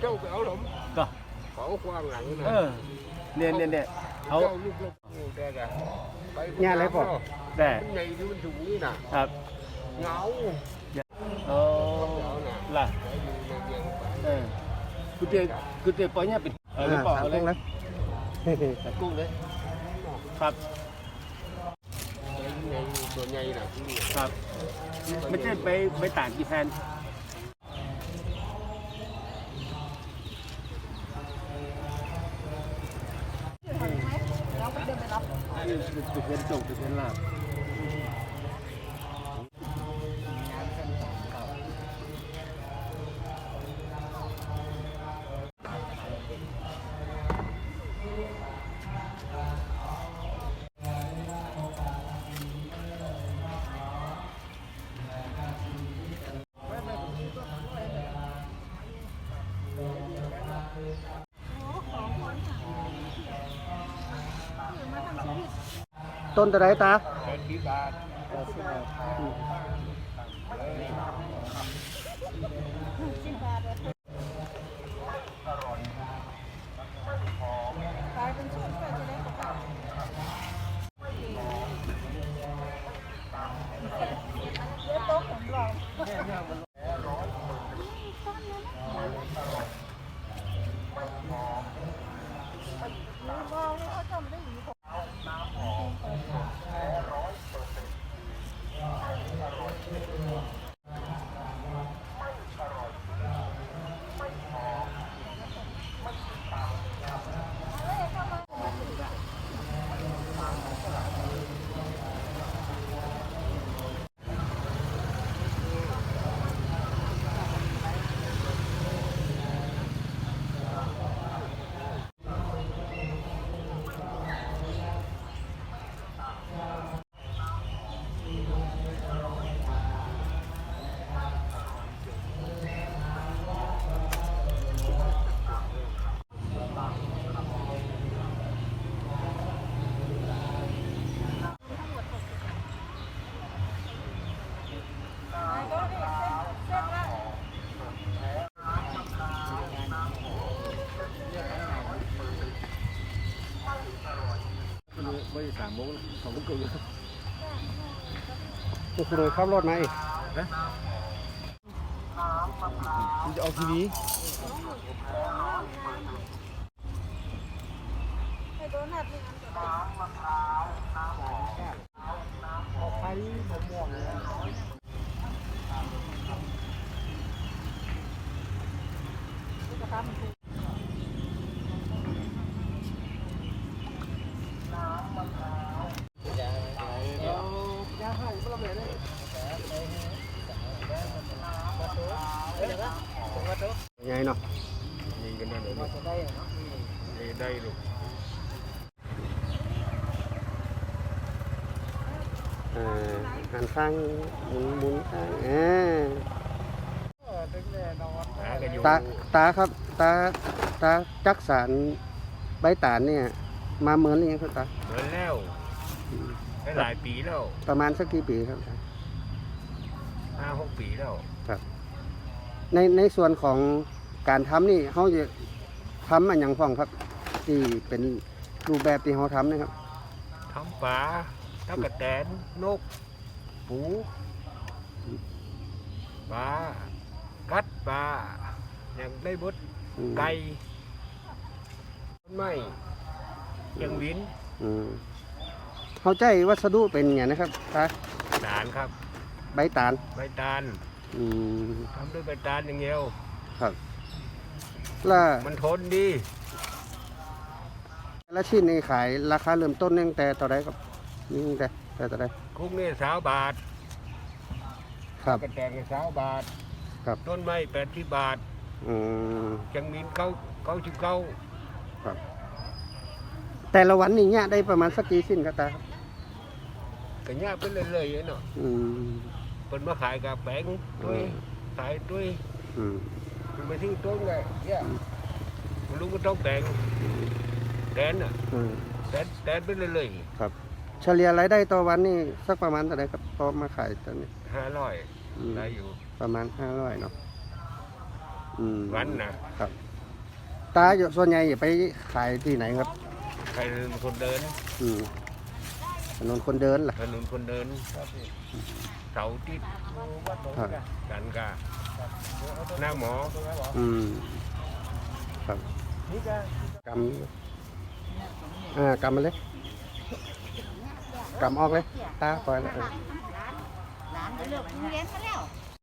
เจ้าไปเอาหลมก็เขาควางหลังนะเออเนี่ยเนี่ยเนี่ยเขา เจ้าลูกลูกแต่กะไปเนี่ยอะไรพ่อแต่ใหญ่ที่มันสูงนี่น่ะครับเหงาโอ้ล่ะไปอยู่ในเมืองไปเออกูเตะกูเตะปล่อยเนี่ยเป็นเออไม่ปล่อยสามเอาเลกุ้ยงแล้วตัดกุ้งเลย ครับไปอยู่ในตัวใหญ่น่ะที่นี่ครับ ไม่ใช่ไปไปต่างกี่แผ่น ตุกเป็นจงตุกเป็นลาบ ต้นตัวไหนตาแปดสิบบาท ขายเป็นชุดก็จะได้ประกันเยอะโต๊ะของเรามองนี่เขาจำได้หรือเปล่า ไม่สามโมงสองโมงครึ่งโอ้โหขับรถมาอีกคุณจะเอาทีวีให้โดนัทนี่อันเดียว ใหญ่เนาะ ยิงกันนั่นเลยนี่ได้ลูกเอ่อหันข้างหมุนหมุนข้างเออหากันอยู่ตาตาครับ ตาตาจักสารใบตาลเนี่ย มาเหมือนหรือยังครับตาเหมือนแล้วได้หลายปีแล้ว ประมาณสักกี่ปีครับตาห้าหกปีแล้วในในส่วนของการทำนี่เขาจะ ทำอันอย่างพ่องครับ ที่เป็นรูปแบบที่เขาทำนะครับทำปลาตะกะแตนนก ปูปลากัดปลาอย่างได้บดอืมไก่ต้นไม้ยังวินอืมเขาใจวัสดุเป็นอย่างนะครับตาตาลครับ ใบตาล ใบตาลอืมทำด้วยใบตาลอย่างเดียวแล้วมันทนดีแล้วชิ้นนี้ขายราคาเริ่มต้นตั้งแต่ต่อใดครับนี่ตั้งแต่แต่ต่อใดคุกนี่สาวบาทครับ กระแตงสาวบาทครับ ต้นไม้แปดที่บาทอืม จังมินเก้าเก้าสิบเก้าแต่ละวันนี่เนี่ยได้ประมาณสักกี่ชิ้นครับตาครับก็ย่าไปเรื่อยๆเนาะอืม เป็นมาขายกับแปงด้วยขายด้วยอืม มันไปที่ต้นไงเนี่ยมันลุงก็ต้องแปลงแดนอะอืมแดนแดนไปเรื่อยเฉลี่ยรายได้ต่อวันนี่สักประมาณเท่าไหร่ครับพอมาขายตอนนี้ๆห้าร้อยอืมได้อยู่ประมาณห้าร้อยเนาะอืมวันนะครับตาส่วนใหญ่อย่าไปขายที่ไหนครับ ใครคนเดินอืม ถนนคนเดินล่ะ ถนนคนเดินเสาร์อาที่ครับกันกาหน้าหมออืมครับกำอ่ากำมาเลยกำออกเลย ตาปล่อยแล้วเออ หลานไปเลือกโรงเรียนมาแล้ว